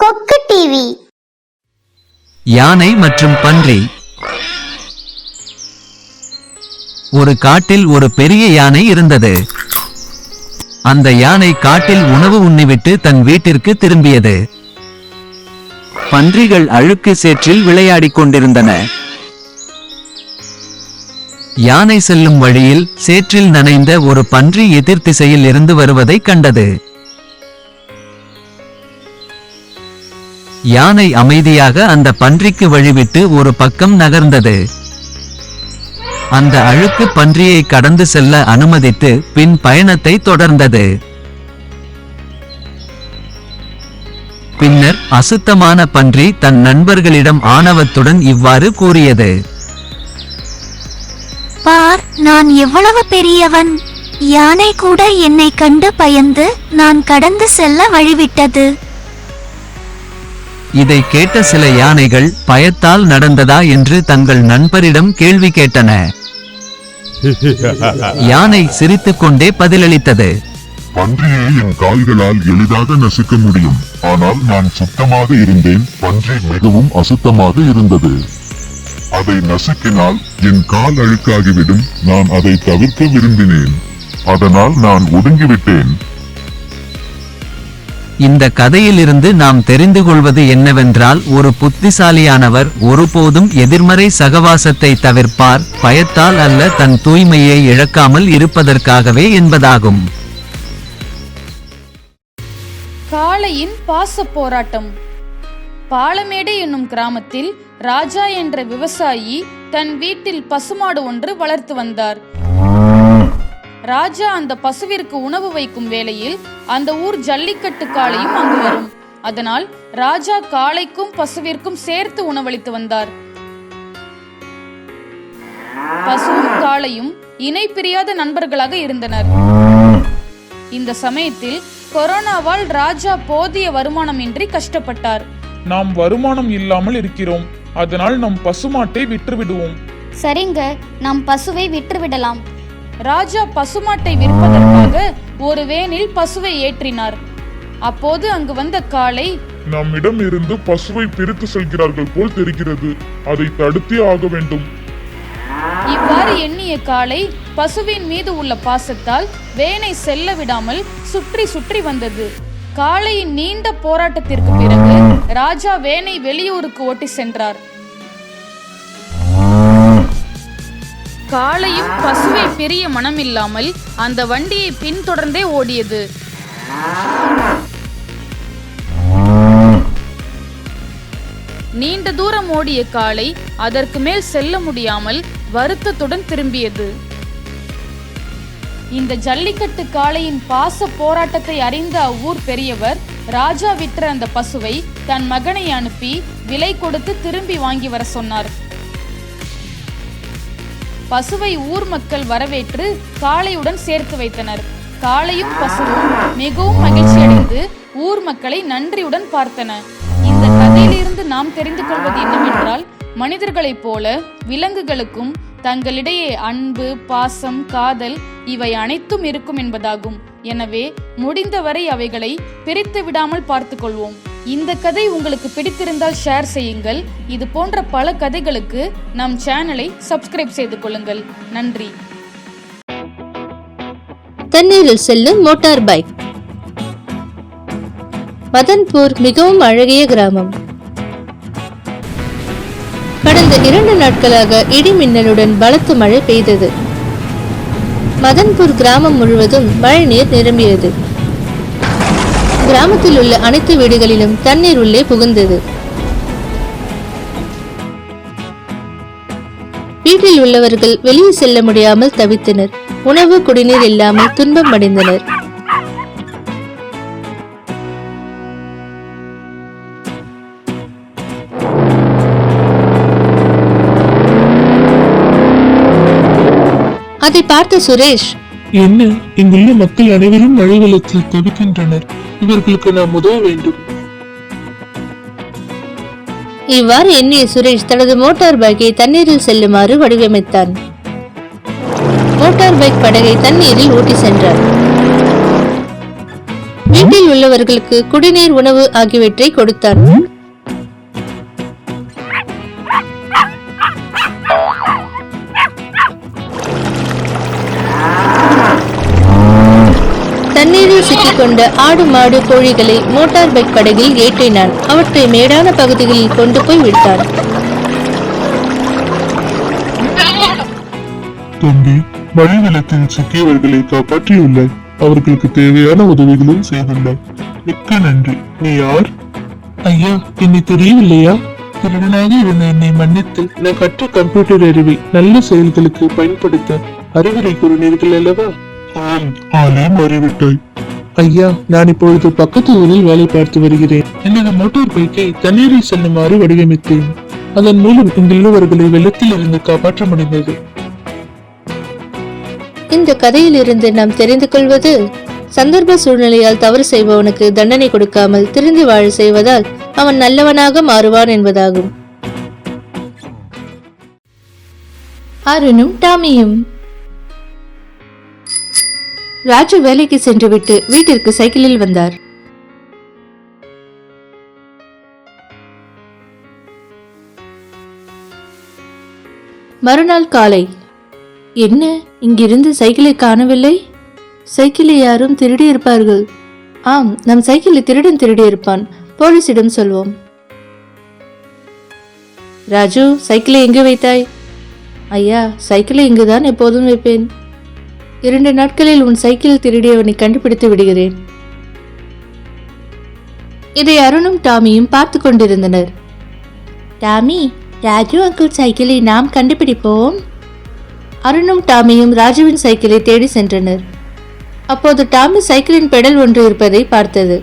கொக்கு டிவி யானை மற்றும் பன்றி. ஒரு காட்டில் ஒரு பெரிய யானை இருந்தது. அந்த யானை காட்டில் உணவு உண்ணிவிட்டு தன் வீட்டிற்கு திரும்பியது. பன்றிகள் அழுக்கு சேற்றில் விளையாடிக் கொண்டிருந்தன. யானை செல்லும் வழியில் சேற்றில் நனைந்த ஒரு பன்றி எதிர் திசையில் இருந்து வருவதை கண்டது. யானை அமைதியாக அந்த பன்றிக்கு வழிவிட்டு ஒரு பக்கம் நகர்ந்தது. அந்த அழுக்கு பன்றியை கடந்து செல்ல அனுமதித்து பின் பயணத்தை தொடர்ந்தது. பின்னர் அசுத்தமான பன்றி தன் நண்பர்களிடம் ஆணவத்துடன் இவ்வாறு கூறியது. பார் நான் எவ்வளவு பெரியவன். யானை கூட என்னை கண்டு பயந்து நான் கடந்து செல்ல வழிவிட்டது. இதை கேட்ட சில யானைகள் பயத்தால் நடந்ததா என்று தங்கள் நண்பரிடம் கேள்வி கேட்டன. யானை சிரித்துக்கொண்டே பதிலளித்தது. பன்றியை என் கால்களால் எளிதாக நசுக்க முடியும். ஆனால் நான் சுத்தமாக இருந்தேன். பன்றி மிகவும் அசுத்தமாக இருந்தது. அதை நசுக்கினால் என் கால் அழுக்காகிவிடும். நான் அதை தவிர்க்க விரும்பினேன். அதனால் நான் ஒதுங்கிவிட்டேன். இந்த கதையிலிருந்து நாம் தெரிந்து கொள்வது என்னவென்றால் ஒரு புத்திசாலியானவர் ஒருபோதும் எதிர்மறை சகவாசத்தை தவிர்ப்பார் பயத்தால் அல்ல தன் தூய்மையை இழக்காமல் இருப்பதற்காகவே என்பதாகும். காளையின் பாச போராட்டம். பாலமேடு என்னும் கிராமத்தில் ராஜா என்ற விவசாயி தன் வீட்டில் பசுமாடு ஒன்று வளர்த்து வந்தார். ராஜா அந்த பசுவிற்கு உணவு வைக்கும் வேளையில் அந்த ஊர் ஜல்லிக்கட்டு காளையும் அங்கு வரும். அதனால் ராஜா காளைக்கும் பசுவிற்கும் சேர்த்து உணவளித்து வந்தார். பசுவும் காளையும் இணை பிரியாத நண்பர்களாக இருந்தனர். இந்த சமயத்தில் கொரோனாவால் ராஜா போதிய வருமானமின்றி கஷ்டப்பட்டார். நாம் வருமானம் இல்லாமல் இருக்கிறோம். அதனால் நம் பசுமாட்டை விற்றுவிடுவோம். சரிங்க நாம் பசுவை விற்றுவிடலாம். ராஜா பசுமாட்டை விற்பதற்காக ஒரு வேனில் பசுவை ஏற்றினார். அப்போது அங்கு வந்த காளை நம்மிடம் இருந்து பசுவை பிரித்து செல்கிறார்கள் போல் தெரிகிறது. அதை தடுத்தே ஆக வேண்டும். இவ்வாறு எண்ணிய காளை பசுவின் மீது உள்ள பாசத்தால் வேனை செல்ல விடாமல் சுற்றி சுற்றி வந்தது. காளையின் நீண்ட போராட்டத்திற்கு பிறகு ராஜா வேனை வெளியூருக்கு ஓட்டி சென்றார். காளையும் பசுவை பிரிய மனமில்லாமல் அந்த வண்டியை பின்தொடர்ந்தே ஓடியது. நீண்ட தூரம் ஓடிய காளை அதற்கு மேல் செல்ல முடியாமல் வருத்தத்துடன் திரும்பியது. இந்த ஜல்லிக்கட்டு காளையின் பாச போராட்டத்தை அறிந்த அவ்வூர் பெரியவர் ராஜா விற்ற அந்த பசுவை தன் மகனை அனுப்பி விலை கொடுத்து திரும்பி வாங்கி வர சொன்னார். பசுவை ஊர் மக்கள் வரவேற்று காளையுடன் சேர்த்து வைத்தனர். காளையும் பசுவும் மிகவும் மகிழ்ச்சியடைந்து ஊர் மக்களை நன்றியுடன் பார்த்தன. இந்த கதையிலிருந்து நாம் தெரிந்து கொள்வது என்னவென்றால் மனிதர்களைப் போல விலங்குகளுக்கும் தங்களிடையே அன்பு பாசம் காதல் இவை அனைத்தும் இருக்கும் என்பதாகும். எனவே முடிந்தவரை அவைகளை பிரித்து விடாமல் பார்த்துக்கொள்வோம் இந்த கதை உங்களுக்கு பிடித்திருந்தால் ஷேர் செய்யுங்கள். இது போன்ற பல கதைகளுக்கு நம் சேனலை சப்ஸ்கிரைப் செய்து கொள்ளுங்கள். நன்றி. தண்ணீரில் செல்லும் மோட்டார் பைக். மதன்பூர் மிகவும் அழகிய கிராமம். கடந்த இரண்டு நாட்களாக இடி மின்னலுடன் பலத்த மழை பெய்தது. மதன்பூர் கிராமம் முழுவதும் மழைநீர் நிரம்பியது. கிராமத்தில் உள்ள அனைத்து வீடுகளிலும் தண்ணீர் உள்ளே புகுந்தது. வீட்டில் உள்ளவர்கள் வெளியே செல்ல முடியாமல் தவித்தனர். உணவு குடிநீர் இல்லாமல் துன்பம் அடைந்தனர். அதை பார்த்த சுரேஷ் என்ன? இங்குள்ள மக்கள் அனைவரும் மழை வெள்ளத்தில் தவிக்கின்றனர். இவர்களுக்கு நாம் உதவ வேண்டும். இவ்வாறு எண்ணிய சுரேஷ் தனது மோட்டார் பைக்கை தண்ணீரில் செல்லுமாறு வடிவமைத்தான். மோட்டார் பைக் படகை தண்ணீரில் ஓட்டி சென்றார். வீட்டில் உள்ளவர்களுக்கு குடிநீர் உணவு ஆகியவற்றை கொடுத்தான். சிக்கிக்கொண்ட ஆடு மாடு கோழிகளை மோட்டார் பைக் படகில் ஏற்றினான். அவற்றை மேடான பகுதிகளில் கொண்டு போய் விட்டான். தம்பி மழை வெள்ளத்தில் சிக்கியவர்களை காப்பாற்றியுள்ளாய் அவர்களுக்கு தேவையான உதவிகளும் செய்துள்ளாய் மிக்க நன்றி. நீ யார்? ஐயா என்னை தெரியவில்லையா? திருடனாக இருந்த என்னை மன்னித்து நான் கற்ற கம்ப்யூட்டர் அறிவை நல்ல செயல்களுக்கு பயன்படுத்த அறிவுரை கூறினீர்கள் அல்லவா? ஆம் ஆளே மாறிவிட்டாய். ஐயா நான் இப்பொழுது பக்கத்து ஊரில் வேலை பார்த்து வருகிறேன். எனது மோட்டார் பைக்கை தண்ணீரில் செல்லுமாறு வடிவமைத்தேன். அதன் மூலம் இங்குள்ளவர்களை வெள்ளத்தில் இருந்து காப்பாற்ற முடிந்தது. இந்த கதையிலிருந்து நாம் தெரிந்து கொள்வது சந்தர்ப்ப சூழ்நிலையால் தவறு செய்பவனுக்கு தண்டனை கொடுக்காமல் திருந்தி வாழ செய்வதால் அவன் நல்லவனாக மாறுவான் என்பதாகும். அருணும் டாமியும் ராஜு வேலைக்கு சென்றுவிட்டு வீட்டிற்கு சைக்கிளில் வந்தார். மறுநாள் காலை. என்ன இங்கிருந்து சைக்கிளை காணவில்லை? சைக்கிளை யாரும் திருடியிருப்பார்கள்? ஆம் நம் சைக்கிளை திருடன் திருடியிருப்பான். போலீசிடம் சொல்வோம். ராஜு சைக்கிளை எங்கே வைத்தாய்? ஐயா சைக்கிளை இங்குதான் எப்போதும் வைப்பேன். இரண்டு நாட்களில் உன் சைக்கிள் திருடியவனை கண்டுபிடித்து விடுகிறேன். இதை அருணும் டாமியும் பார்த்து கொண்டிருந்தனர். டாமி ராஜு அங்கிள் சைக்கிளை நாம் கண்டுபிடிப்போம். அருணும் டாமியும் ராஜுவின் சைக்கிளை தேடி சென்றனர். அப்போது டாமி சைக்கிளின் பெடல் ஒன்று இருப்பதை பார்த்தது.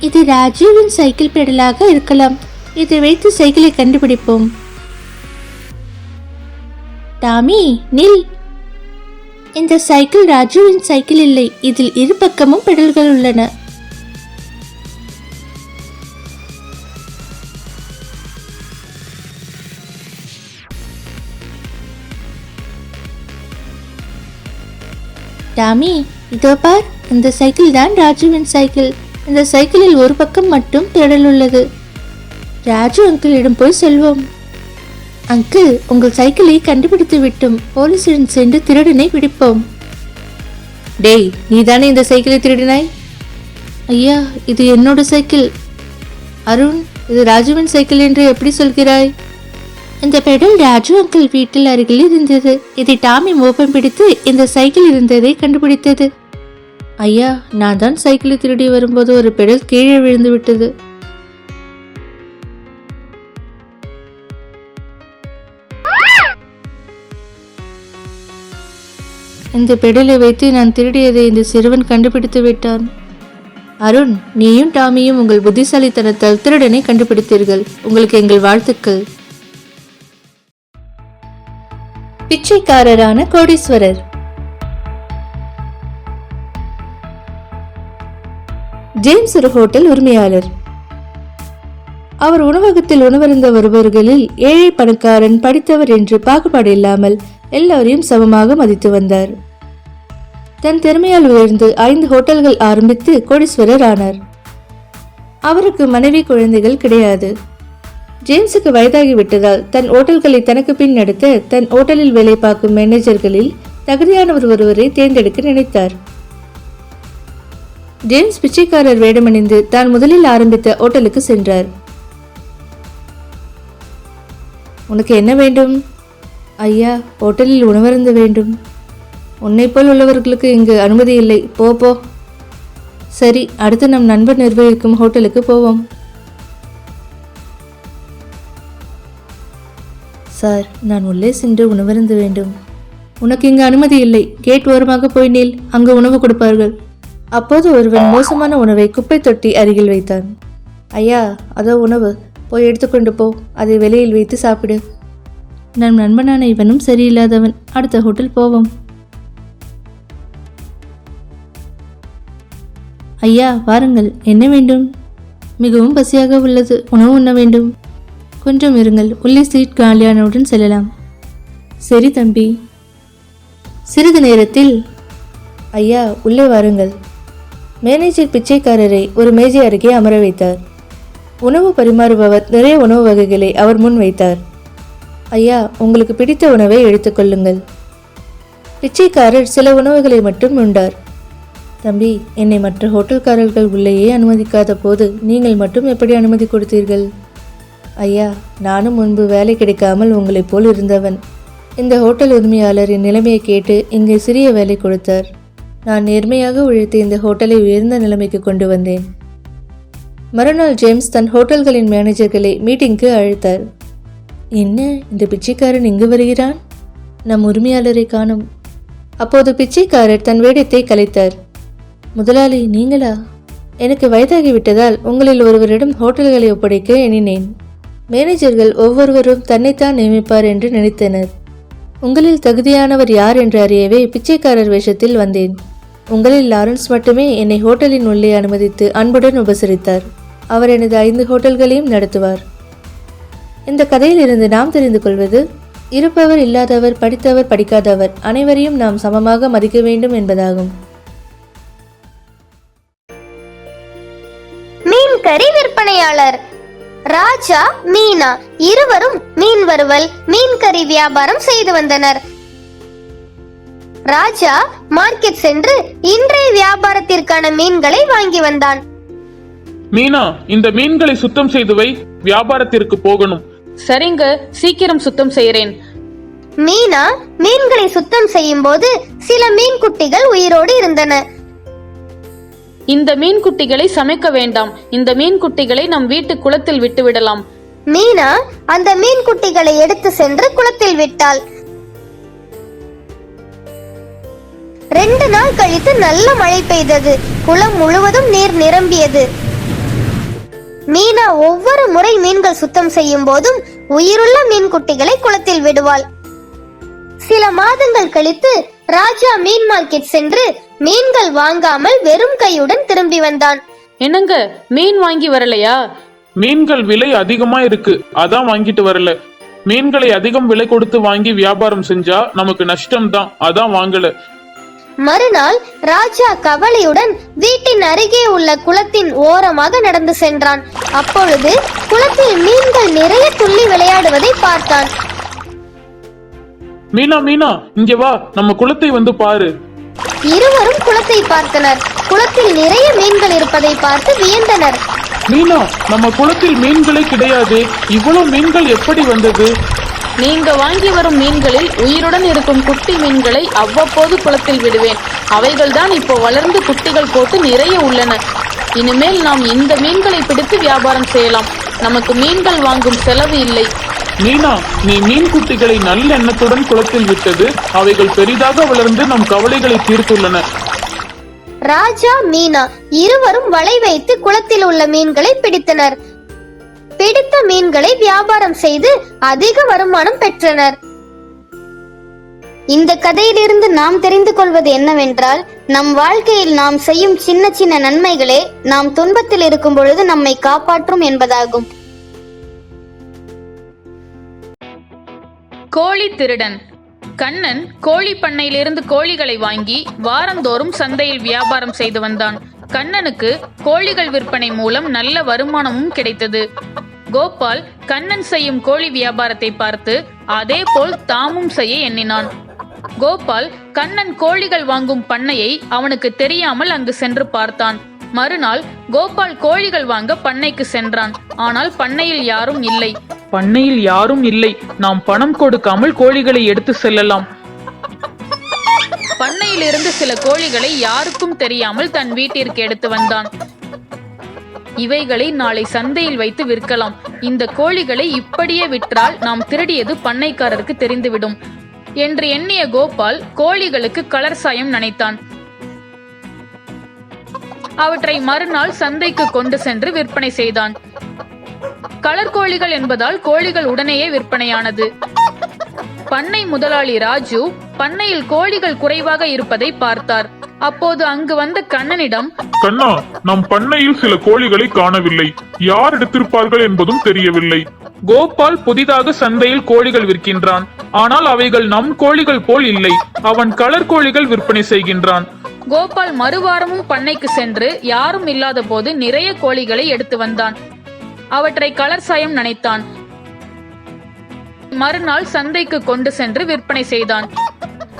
இது ராஜுவின் சைக்கிள் பெடலாக இருக்கலாம். இதை வைத்து சைக்கிளை கண்டுபிடிப்போம். டாமி நில். இந்த சைக்கிள் ராஜுவின் சைக்கிள் இல்லை. இதில் இரு பக்கமும் பெடல்கள் உள்ளன. டாமி இதோ பார். இந்த சைக்கிள் தான் ராஜுவின் சைக்கிள். இந்த சைக்கிளில் ஒரு பக்கம் மட்டும் பெடல் உள்ளது. ராஜு அங்கிளிடம் போய் செல்வோம். அங்கிள் உங்கள் சைக்கிளை கண்டுபிடித்து விட்டோம் போலீசிடம் சென்று திருடனை பிடிப்போம். டேய் நீதானே இந்த சைக்கிளை திருடினாய்? ஐயா இது என்னோட சைக்கிள். அருண் இது ராஜுவின் சைக்கிள் என்று எப்படி சொல்கிறாய்? இந்த பெடல் ராஜு அங்கிள் வீட்டில் அருகில் இருந்தது. இதை டாமி மோப்பம் பிடித்து இந்த சைக்கிள் இருந்ததை கண்டுபிடித்தது. ஐயா நான் தான் சைக்கிளை திருடி வரும்போது ஒரு பெடல் கீழே விழுந்து விட்டது. இந்த பெடலை வைத்து நான் திருடியதை இந்த சிறுவன் கண்டுபிடித்து விட்டான். அருண் நீயும் டாமியும் உங்கள் புத்திசாலித்தனத்தால் திருடனை கண்டுபிடித்தீர்கள். உங்களுக்கு எங்கள் வாழ்த்துக்கள். பிச்சைக்காரரான கோடீஸ்வரர். ஜேம்ஸ் ஒரு ஹோட்டல் உரிமையாளர். அவர் உணவகத்தில் உணவருந்த வருபவர்களில் ஏழை பணக்காரன் படித்தவர் என்று பாகுபாடு இல்லாமல் எல்லோரையும் சமமாக மதித்து வந்தார். தன் திறமையால் உயர்ந்து ஐந்து ஹோட்டல்கள் ஆரம்பித்து கோடீஸ்வரர் ஆனார். அவருக்கு மனைவி குழந்தைகள் கிடையாது. ஜேம்ஸுக்கு வயதாகி விட்டதால் தன் ஓட்டல்களை தனக்கு பின் நடத்த தன் ஓட்டலில் வேலை பார்க்கும் மேனேஜர்களில் தகுதியானவர் ஒருவரை தேர்ந்தெடுக்க நினைத்தார். ஜேம்ஸ் பிச்சைக்காரர் வேடமணிந்து தான் முதலில் ஆரம்பித்த ஓட்டலுக்கு சென்றார். உனக்கு என்ன வேண்டும்? ஐயா ஹோட்டலில் உணவருந்த வேண்டும். உன்னைப் போல் உள்ளவர்களுக்கு இங்கு அனுமதி இல்லை. போ போ. சரி அடுத்து நம் நண்பர் நிர்வகிக்கும் ஹோட்டலுக்கு போவோம். சார் நான் உள்ளே சென்று உணவருந்த வேண்டும். உனக்கு இங்கு அனுமதி இல்லை. கேட் ஓரமாக போய் நீல். அங்கு உணவு கொடுப்பார்கள். அப்போது ஒருவன் மோசமான உணவை குப்பை தொட்டி அருகில் வைத்தான். ஐயா அதோ உணவு. போய் எடுத்துக்கொண்டு போ. அதை வெளியில் வைத்து சாப்பிடு. நம் நண்பனான இவனும் சரியில்லாதவன். அடுத்த ஹோட்டல் போவோம். ஐயா வாருங்கள். என்ன வேண்டும்? மிகவும் பசியாக உள்ளது. உணவு உண்ண வேண்டும். கொஞ்சம் இருங்கள். உள்ளே சீட் காலியானவுடன் செல்லலாம். சரி தம்பி. சிறிது நேரத்தில் ஐயா உள்ளே வாருங்கள். மேனேஜர் பிச்சைக்காரரை ஒரு மேஜை அருகே அமர வைத்தார். உணவு பரிமாறுபவர் நிறைய உணவு வகைகளை அவர் முன் வைத்தார். ஐயா உங்களுக்கு பிடித்த உணவை எடுத்துக்கொள்ளுங்கள் பிச்சைக்காரர் சில உணவுகளை மட்டும் உண்டார். தம்பி என்னை மற்ற ஹோட்டல்காரர்கள் உள்ளேயே அனுமதிக்காத போது நீங்கள் மட்டும் எப்படி அனுமதி கொடுத்தீர்கள்? ஐயா நானும் முன்பு வேலை கிடைக்காமல் உங்களைப் போல் இருந்தவன். இந்த ஹோட்டல் உரிமையாளரின் நிலைமையை கேட்டு இங்கே சிறிய வேலை கொடுத்தார். நான் நேர்மையாக உழைத்து இந்த ஹோட்டலை உயர்ந்த நிலைமைக்கு கொண்டு வந்தேன். மறுநாள் ஜேம்ஸ் தன் ஹோட்டல்களின் மேனேஜர்களை மீட்டிங்க்கு அழைத்தார். என்ன இந்த பிச்சைக்காரன் இங்கு வருகிறான்? நம் உரிமையாளரை காணும். அப்போது பிச்சைக்காரர் தன் வேடத்தை கலைத்தார். முதலாளி நீங்களா? எனக்கு வயதாகிவிட்டதால் உங்களில் ஒருவரிடம் ஹோட்டல்களை ஒப்படைக்க எண்ணினேன். மேனேஜர்கள் ஒவ்வொருவரும் தன்னைத்தான் நியமிப்பார் என்று நினைத்தனர். உங்களில் தகுதியானவர் யார் என்று அறியவே பிச்சைக்காரர் வேஷத்தில் வந்தேன். உங்களில் லாரன்ஸ் மட்டுமே என்னை ஹோட்டலின் உள்ளே அனுமதித்து அன்புடன் உபசரித்தார். அவர் எனது ஐந்து ஹோட்டல்களையும் நடத்துவார். இந்த கதையிலிருந்து நாம் தெரிந்து கொள்வது இருப்பவர் இல்லாதவர் படித்தவர் படிக்காதவர் அனைவரையும் நாம் சமமாக மதிக்க வேண்டும் என்பதாகும். மீன் கறி விற்பனையாளர். ராஜா மீனா இருவரும் மீன் வறுவல் மீன் கறி வியாபாரம் செய்து வந்தனர். ராஜா மார்க்கெட் சென்று இன்றைய வியாபாரத்திற்கான மீன்களை வாங்கி வந்தான். மீனா இந்த மீன்களை சுத்தம் செய்து வை. வியாபாரத்திற்கு போகணும். சரிங்க சீக்கிரம் சுத்தம் செய்கிறேன். மீனா மீன்களை சுத்தம் செய்யும் போது சில மீன் குட்டிகள் உயிரோடு இருந்தன. இந்த மீன் குட்டிகளை சமைக்க வேண்டாம். இந்த மீன் குட்டிகளை நம் வீட்டு குளத்தில் விட்டு விடலாம். மீனா அந்த மீன் குட்டிகளை எடுத்து சென்று குளத்தில் விட்டாள். ரெண்டு நாள் கழித்து நல்ல மழை பெய்தது. குளம் முழுவதும் நீர் நிரம்பியது. மீனா ஒவ்வொரு முறை மீன்கள் சுத்தம் செய்யும் போதும் உயிருள்ள மீன் குட்டிகளை குளத்தில் விடுவாள். சில மாதங்கள் கழித்து ராஜா மீன் மார்க்கெட் சென்று மீன்கள் வாங்காமல் வெறும் கையுடன் திரும்பி வந்தான். என்னங்க மீன் வாங்கி வரலையா? மீன்கள் விலை அதிகமா இருக்கு அதான் வாங்கிட்டு வரல. மீன்களை அதிகம் விலை கொடுத்து வாங்கி வியாபாரம் செஞ்சா நமக்கு நஷ்டம் தான் அதான் வாங்கல. மறுநாள் ராஜா கவலையுடன் வீட்டின் அருகே உள்ள குளத்தின் ஓரமாக நடந்து சென்றான். அப்பொழுது குளத்தில் மீன்கள் நிறைய துள்ளி விளையாடுவதை பார்த்தான். மீனா மீனா இங்க வா நம்ம குளத்தை வந்து பாரு. இருவரும் குளத்தை பார்த்தனர். குளத்தில் நிறைய மீன்கள் இருப்பதை பார்த்து வியந்தனர். மீனா நம்ம குளத்தில் மீன்களே கிடையாது. இவ்வளவு மீன்கள் எப்படி வந்தது? நீங்க வாங்கி வரும் மீன்களில் உயிருடன் இருக்கும் குட்டி மீன்களை அவ்வப்போது குளத்தில் விடுவேன். அவைகள்தான் இப்போ வளர்ந்து குட்டிகள் போட்டு நிறைய உள்ளன. இனிமேல் நாம் இந்த மீன்களை பிடித்து வியாபாரம் செய்யலாம். நமக்கு மீன்கள் வாங்கும் செலவு இல்லை. மீனா நீ மீன் குட்டிகளை நல்ல எண்ணத்துடன் குளத்தில் விட்டது. அவைகள் பெரிதாக வளர்ந்து நம் கவலைகளை தீர்த்துள்ளன. ராஜா மீனா இருவரும் வலை வைத்து குளத்தில் உள்ள மீன்களை பிடித்தனர். பிடித்த மீன்களை வியாபாரம் செய்து அதிக வருமானம் பெற்றனர். இந்த கதையிலிருந்து நாம் தெரிந்து கொள்வது என்னவென்றால் நம் வாழ்க்கையில் நாம் செய்யும் சின்ன சின்ன நன்மைகளே நாம் துன்பத்தில் இருக்கும் பொழுது நம்மை காப்பாற்றும் என்பதாகும். கோழி திருடன். கண்ணன் கோழி பண்ணையிலிருந்து கோழிகளை வாங்கி வாரந்தோறும் சந்தையில் வியாபாரம் செய்து வந்தான். கண்ணனுக்கு கோழிகள் விற்பனை மூலம் நல்ல வருமானமும் கிடைத்தது. கோபால் கண்ணன் செய்யும் கோழி வியாபாரத்தை பார்த்து அதே போல் தாமும் செய்ய எண்ணினான். கோபால் கண்ணன் கோழிகள் வாங்கும் பண்ணையை அவனுக்கு தெரியாமல் அங்கு சென்று பார்த்தான். மறுநாள் கோபால் கோழிகள் வாங்க பண்ணைக்கு சென்றான். ஆனால் பண்ணையில் யாரும் இல்லை. பண்ணையில் யாரும் இல்லை. நாம் பணம் கொடுக்காமல் கோழிகளை எடுத்து செல்லலாம். பண்ணையிலிருந்து சில கோழிகளை யாருக்கும் தெரியாமல் தன் வீட்டிற்கு எடுத்து வந்தான். இவைகளை நாளை சந்தையில் வைத்து விற்கலாம். இந்த கோழிகளை இப்படியே விற்றால் நாம் திருடியது பண்ணைக்காரருக்கு தெரிந்துவிடும். என்று எண்ணிய கோபால் கோழிகளுக்கு கலர் சாயம் நினைத்தான். அவற்றை மறுநாள் சந்தைக்கு கொண்டு சென்று விற்பனை செய்தான். கலர் கோழிகள் என்பதால் கோழிகள் உடனேயே விற்பனையானது. பண்ணை முதலாளி ராஜு பண்ணையில் கோழிகள் குறைவாக இருப்பதை பார்த்தார். அப்போது அங்கு வந்த கண்ணனிடம் கண்ணா நம் பண்ணையில் சில கோழிகளை காணவில்லை. யார் எடுத்திருப்பார்கள் என்பதும் தெரியவில்லை. கோபால் புதிதாக சந்தையில் கோழிகள் விற்கின்றான். ஆனால் அவைகள் நம் கோழிகள் போல் இல்லை. அவன் கலர் கோழிகள் விற்பனை செய்கின்றான். கோபால் மறுவாரமும் பண்ணைக்கு சென்று யாரும் இல்லாத போது நிறைய கோழிகளை எடுத்து வந்தான். அவற்றை கலர் சாயம் நனைத்தான். மறுநாள் சந்தைக்கு கொண்டு சென்று விற்பனை செய்தான்.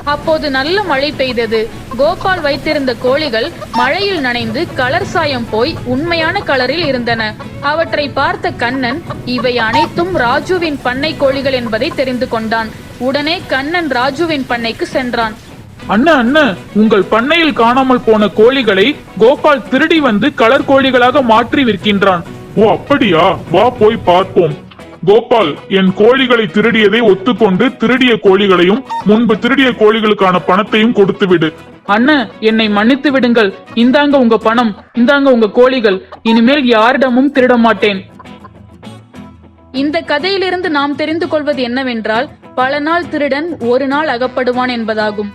அப்போது நல்ல மழை பெய்தது. கோபால் வைத்திருந்த கோழிகள் மழையில் நனைந்து கலர் சாயம் போய் உண்மையான கலரில் இருந்தன. அவற்றை பார்த்த கண்ணன் இவை அனைத்தும் ராஜுவின் பண்ணை கோழிகள் என்பதை தெரிந்து கொண்டான். உடனே கண்ணன் ராஜுவின் பண்ணைக்கு சென்றான். அண்ணா அண்ணா உங்கள் பண்ணையில் காணாமல் போன கோழிகளை கோபால் திருடி வந்து கலர் கோழிகளாக மாற்றி விற்கின்றான். ஓ அப்படியா? வா போய் பார்ப்போம். கோபால் என் கோழிகளை திருடியதை ஒத்துக்கொண்டு திருடிய கோழிகளையும் முன்பு திருடிய கோழிகளுக்கான பணத்தையும் கொடுத்து விடு அண்ணா என்னை மன்னித்து விடுங்கள். இந்தாங்க உங்க பணம் இந்தாங்க உங்க கோழிகள். இனிமேல் யாரிடமும் திருட மாட்டேன். இந்த கதையிலிருந்து நாம் தெரிந்து கொள்வது என்னவென்றால் பல நாள் திருடன் ஒரு நாள் அகப்படுவான் என்பதாகும்.